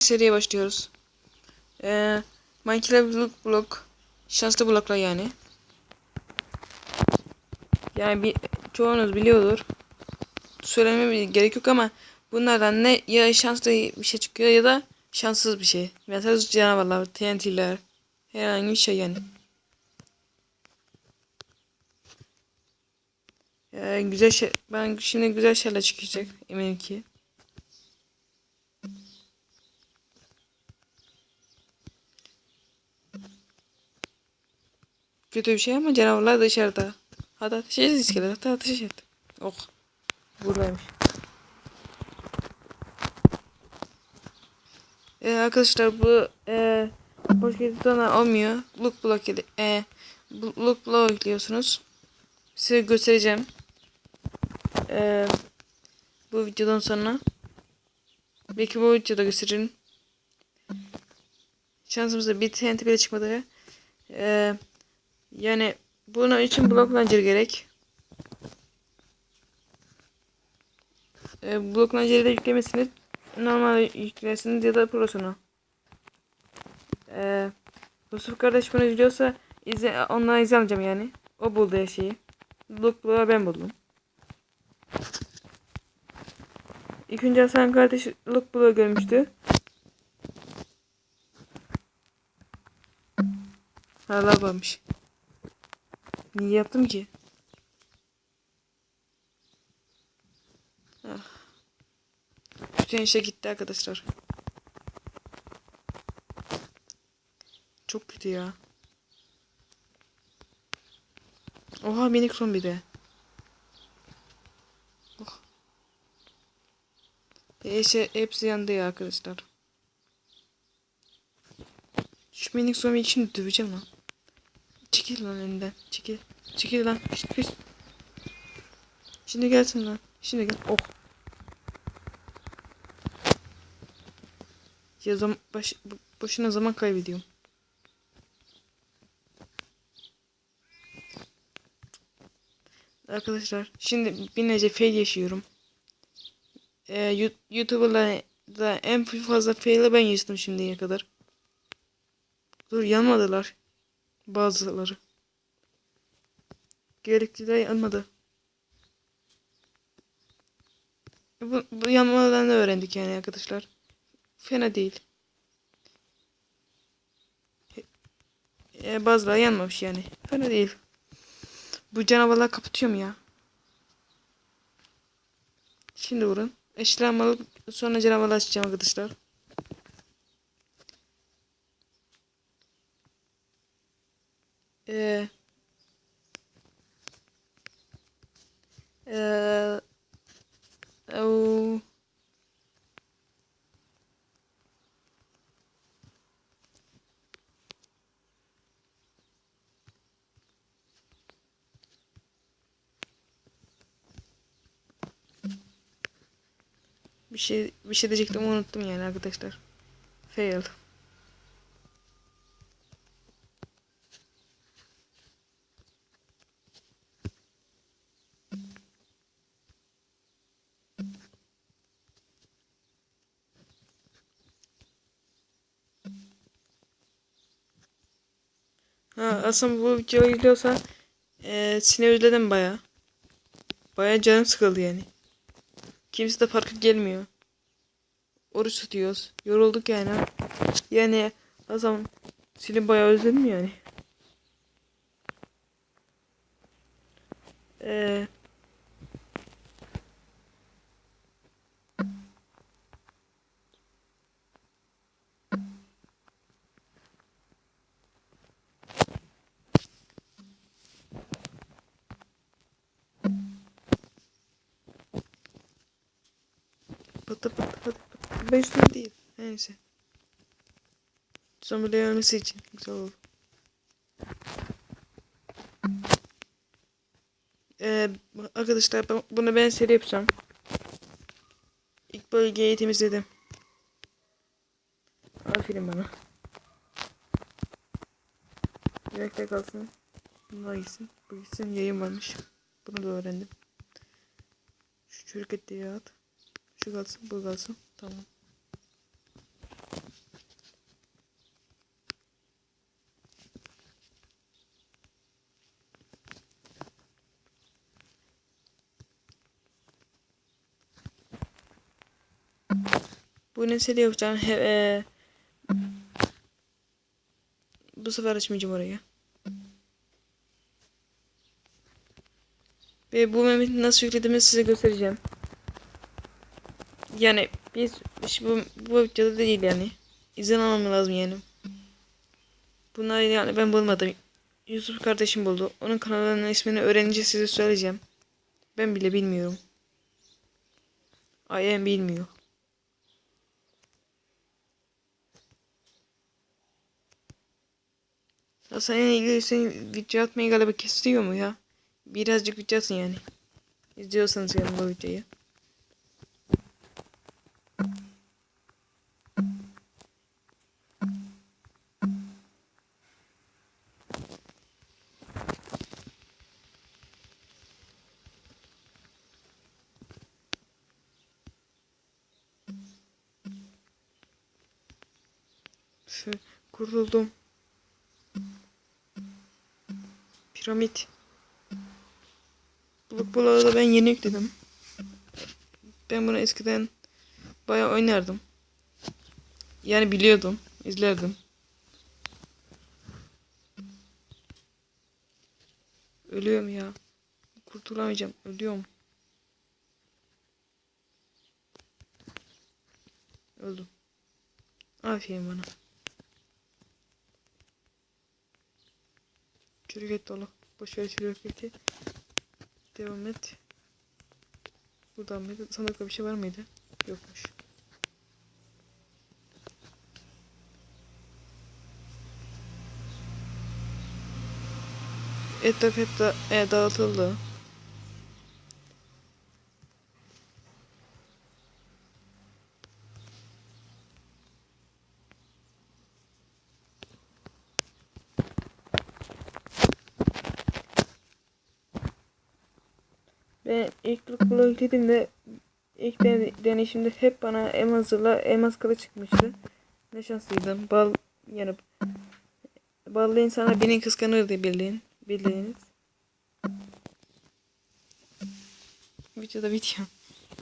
seriye başlıyoruz. Ee, Minecraft blok şanslı bloklar yani. Yani bir, çoğunuz biliyordur. Söylememe gerek yok ama bunlardan ne ya şanslı bir şey çıkıyor ya da şanssız bir şey. Mesela canavarlar, TNT'ler, herhangi bir şey yani. Ee, güzel şey, ben şimdi güzel şeyler çıkacak eminim ki. Kötü bir şey ama canavarlar dışarıda. Hadi ateş et iskelet. Hadi ateş et. Oh. Buradaymış. Ee, arkadaşlar bu e, boş editona olmuyor. Look block edit. E, look block ekliyorsunuz. Size göstereceğim. Ee, bu videodan sonra. Belki bu videoda gösteririm. Şansımızda bir TNT bile çıkmadı. Ee, yani bunun için blok launcher gerek. Ee, blok launcher'i de yüklemesini normal yüklersiniz ya da prosunu. Ee, Yusuf kardeş bunu biliyorsa izle, ondan izin alacağım yani. O buldu her şeyi. Blok bloğu ben buldum. İlk önce Hasan kardeş look bloğu görmüştü. Hala varmış. Niye yaptım ki? Ah. Bütün işe gitti arkadaşlar. Çok kötü ya. Oha minik son bir de. Oh. Eşe hepsi yandı ya arkadaşlar. Şu minik zombi için döveceğim lan. Çekil lan elinden. Çekil. Çekil lan. Şşt, şşt. Şimdi gelsin lan. Şimdi gel. Oh. Ya zaman baş, boşuna zaman kaybediyorum. Arkadaşlar şimdi binlerce fail yaşıyorum. Ee, Yu- YouTuber'da en fazla fail'i ben yaşadım şimdiye kadar. Dur yanmadılar. Bazıları. Gerekliler yanmadı. Bu, bu yanmalarını öğrendik yani arkadaşlar. Fena değil. E, bazıları yanmamış yani. Fena değil. Bu canavarlar kapatıyor mu ya? Şimdi vurun. Eşyalarımı alıp sonra canavarlar açacağım arkadaşlar. Eee Eee au- Bir şey bir şey diyecektim unuttum yani arkadaşlar. Fail. Ha, aslında bu videoyu izliyorsan eee seni özledim baya. Baya canım sıkıldı yani. Kimse de parka gelmiyor. Oruç tutuyoruz. Yorulduk yani. Yani zaman seni baya özledim yani. Eee Patı patı patı. Ben üstüne değil. Neyse. Zombilerin ölmesi için. Güzel oldu. Ee, arkadaşlar bunu ben seri yapacağım. İlk bölgeyi temizledim. Aferin bana. Yemekte kalsın. Bunlar gitsin. Bu gitsin. Yayın varmış. Bunu da öğrendim. Şu çürük ettiği at şu kalsın bu kalsın. Tamam. Bu neseli yapacağım. He, e, bu sefer açmayacağım orayı. Ve bu memeti nasıl yüklediğimi size göstereceğim. Yani biz bu, bu videoda değil yani. İzin almam lazım yani. Bunları yani ben bulmadım. Yusuf kardeşim buldu. Onun kanalının ismini öğrenince size söyleyeceğim. Ben bile bilmiyorum. Ayem bilmiyor. Seninle ilgili senin video atmayı galiba kesiyor mu ya? Birazcık video atın yani. İzliyorsanız yani bu videoyu. Şu, Kurtuldum. Piramit. Buluk bulağı da ben yeni yükledim. Ben bunu eskiden bayağı oynardım. Yani biliyordum, izlerdim. Ölüyorum ya. Kurtulamayacağım. Ölüyorum. Öldüm. Aferin bana. Çürük et dolu. Boş ver çürük eti. Devam et. Buradan mıydı? Sandıkta bir şey var mıydı? Yokmuş. Etraf hep da e, dağıtıldı. Ben ilk Blockball'u yüklediğimde ilk den deneyişimde hep bana Elmas'la Elmas kılıç çıkmıştı. Ne şanslıydım. Bal yani ballı insanlar beni kıskanırdı bildiğin bildiğiniz. Videoda bitiyor.